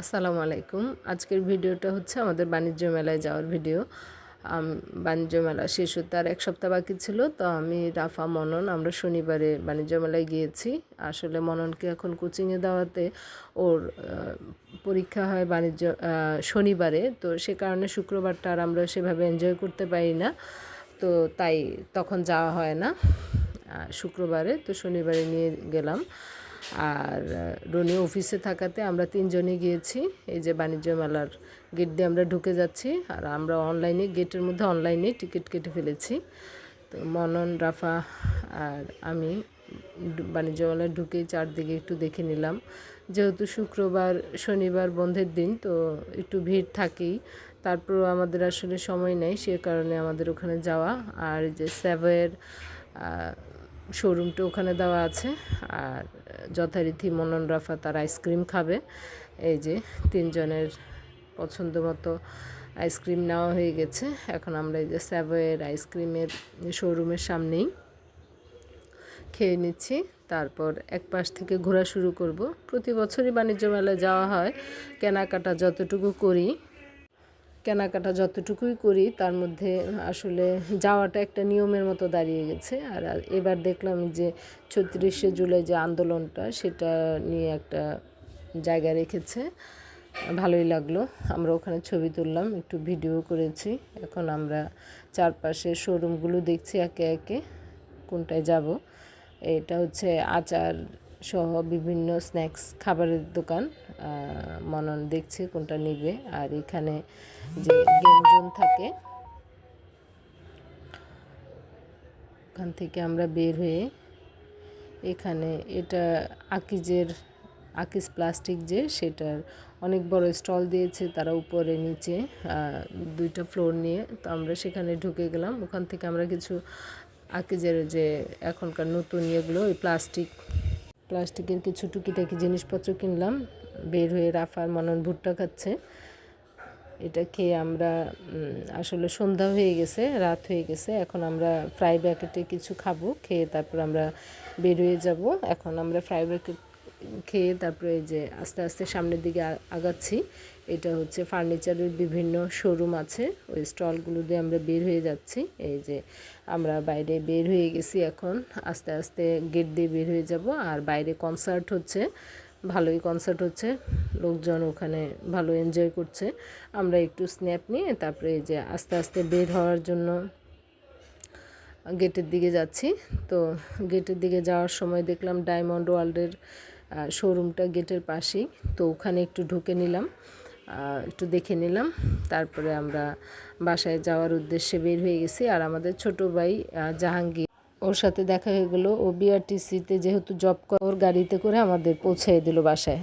আসসালামু আলাইকুম। আজকের ভিডিওটা হচ্ছে আমাদের বাণিজ্য মেলায় যাওয়ার ভিডিও। বাণিজ্য মেলা শেষ হতে আর এক সপ্তাহ বাকি ছিল, তো আমি, রাফা, মনন, আমরা শনিবারে বাণিজ্য মেলায় গিয়েছি। আসলে মননকে এখন কোচিংয়ে দেওয়াতে ওর পরীক্ষা হয় বাণিজ্য শনিবারে, তো সে কারণে শুক্রবারটা আর আমরা সেভাবে এনজয় করতে পারি না, তো তাই তখন যাওয়া হয় না শুক্রবারে, তো শনিবারে নিয়ে গেলাম। আর রনি অফিসে থাকাতে আমরা তিনজনই গিয়েছি। এই যে বাণিজ্য মেলার গেট দিয়ে আমরা ঢুকে যাচ্ছি আর আমরা অনলাইনে গেটের মধ্যে অনলাইনে টিকিট কেটে ফেলেছি। তো মনন, রাফা আর আমি বাণিজ্য মেলায় ঢুকে চারদিকে একটু দেখে নিলাম। যেহেতু শুক্রবার, শনিবার বন্ধের দিন, তো একটু ভিড় থাকেই। তারপরও আমাদের আসলে সময় নেই, সে কারণে আমাদের ওখানে যাওয়া। আর যে স্যাভয়ের শোরুমটা ওখানে দেওয়া আছে। আর যথারীতি মনন রাফা তার আইসক্রিম খাবে। এই যে তিনজনের পছন্দ মতো আইসক্রিম নেওয়া হয়ে গেছে। এখন আমরা এই যে স্যাভয়ের আইসক্রিমের শোরুমের সামনেই খেয়ে নিচ্ছি। তারপর এক পাশ থেকে ঘোরা শুরু করব। প্রতি বছরই বাণিজ্য মেলায় যাওয়া হয়। কেনাকাটা যতটুকু করি কেনাকাটা যতটুকুই করি, তার মধ্যে আসলে যাওয়াটা একটা নিয়মের মতো দাঁড়িয়ে গেছে। আর এবার দেখলাম যে ছত্রিশে জুলাই যে আন্দোলনটা, সেটা নিয়ে একটা জায়গা রেখেছে। ভালোই লাগল। আমরা ওখানে ছবি তুললাম, একটু ভিডিও করেছি। এখন আমরা চারপাশে শোরুমগুলো দেখছি একে একে, কোনটায় যাব। এটা হচ্ছে আচার সহ বিভিন্ন স্ন্যাক্স, খাবারের দোকান মনন দেখছে কোনটা নিবে। আর এখানে যে গেম জোন থাকে, ওখান থেকে আমরা বের হয়ে এখানে এটা আকিজের, আকিজ প্লাস্টিক যে, সেটার অনেক বড় স্টল দিয়েছে তারা উপরে, নিচে দুইটা ফ্লোর নিয়ে। তো আমরা সেখানে ঢুকে গেলাম। ওখান থেকে আমরা কিছু আকিজের যে এখনকার নতুন ইয়েগুলো, ওই প্লাস্টিক প্লাস্টিকের কিছু টুকিটাকি জিনিসপত্র কিনলাম। বের হয়ে রাফার মনন ভুট্টা খাচ্ছে। এটা খেয়ে আমরা আসলে সন্ধ্যা হয়ে গেছে, রাত হয়ে গেছে। এখন আমরা ফ্রাই ব্যাকেটে কিছু খাব, খেয়ে তারপর আমরা বের হয়ে যাব। এখন আমরা ফ্রাই ব্র্যাকেট খেয়ে তারপরে এই যে আস্তে আস্তে সামনের দিকে আগাচ্ছি, এটা হচ্ছে ফার্নিচারের বিভিন্ন শোরুম আছে, ওই স্টলগুলো দিয়ে আমরা বের হয়ে যাচ্ছি। এই যে আমরা বাইরে বের হয়ে গেছি এখন, আস্তে আস্তে গেট দিয়ে বের হয়ে যাব। আর বাইরে কনসার্ট হচ্ছে, ভালোই কনসার্ট হচ্ছে, লোকজন ওখানে ভালো এনজয় করছে। আমরা একটু স্ন্যাপ নিয়ে তারপরে এই যে আস্তে আস্তে বের হওয়ার জন্য গেটের দিকে যাচ্ছি। তো গেটের দিকে যাওয়ার সময় দেখলাম ডায়মন্ড ওয়ার্ল্ডের শোরুমটা গেটের পাশেই। তো ওখানে একটু ঢুকে নিলাম একটু দেখে নিলাম। তারপরে আমরা বাসায় যাওয়ার উদ্দেশ্যে বের হয়ে গেছি। আর আমাদের ছোট ভাই জাহাঙ্গীর, ওর সাথে দেখা হয়ে গেলো। ও বিআরটিসিতে যেহেতু জব কর গাড়িতে করে আমাদের পৌঁছে দিল বাসায়।